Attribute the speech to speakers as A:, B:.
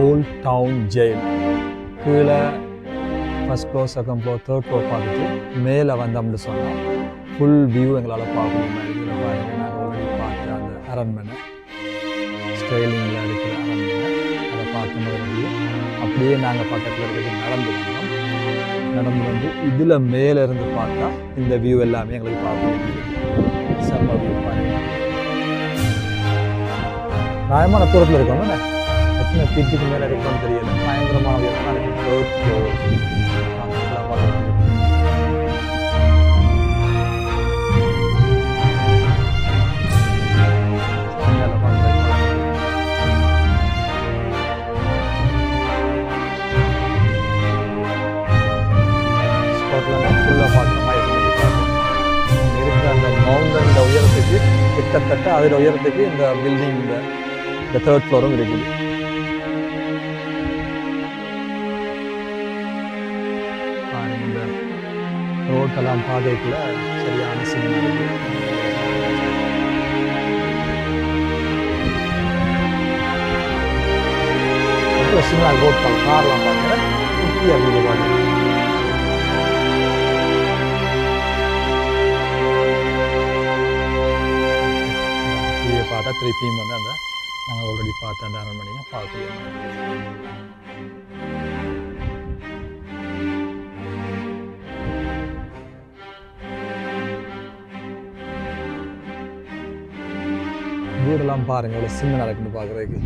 A: Volt town jail கீழே first floor second floor third floor பார்த்துட்டு மேலே வந்தோம்னு சொன்னோம் ஃபுல் வியூ எங்களால் பார்க்க முடியும் இதில் நாங்கள் ஆல்ரெடி பார்த்து அந்த அரண்மனை. ஸ்டைலிங்கில் இருக்கிற அரண்மனை. அதை பார்க்கும்போது வந்து அப்படியே நாங்கள் பக்கத்தில் இருக்கிறது நடந்து வந்தோம். நடந்து வந்து இதில் மேலே இருந்து பார்த்தா இந்த வியூ எல்லாமே எங்களுக்கு பார்க்க முடியும் செம்ம வியூ பாருங்கள் நியாயமான தூரத்தில் இருக்கோம்ல எத்தனை ஃபீட்டுக்கு மேலே இருக்கோம்னு தெரியல. பயங்கரமான உயரமாக இருக்கு ஃபுல்லாக பார்க்குற மாதிரி இருக்கிற அந்த மவுண்டனோட உயரத்துக்கு கிட்டத்தட்ட அதில் உயரத்துக்கு இந்த பில்டிங் இந்த தேர்ட் ஃப்ளோரும் இருக்குது. ரோட்டெல்லாம் பாதைக்குள்ள சரியான சீன் இருக்குது அப்புறம் சின்ன ரோட் கார்லாம் பார்க்குறேன் குட்டியாக இருக்குது பாருங்க டிவியை பார்த்தா திருப்பியும் வந்து அந்த நாங்கள் ஆல்ரெடி பார்த்த அந்த அரண்மனையை பார்க்கல வீடெல்லாம் பாருங்க எவ்வளோ சின்ன நடக்குன்னு பார்க்குறதுக்கு.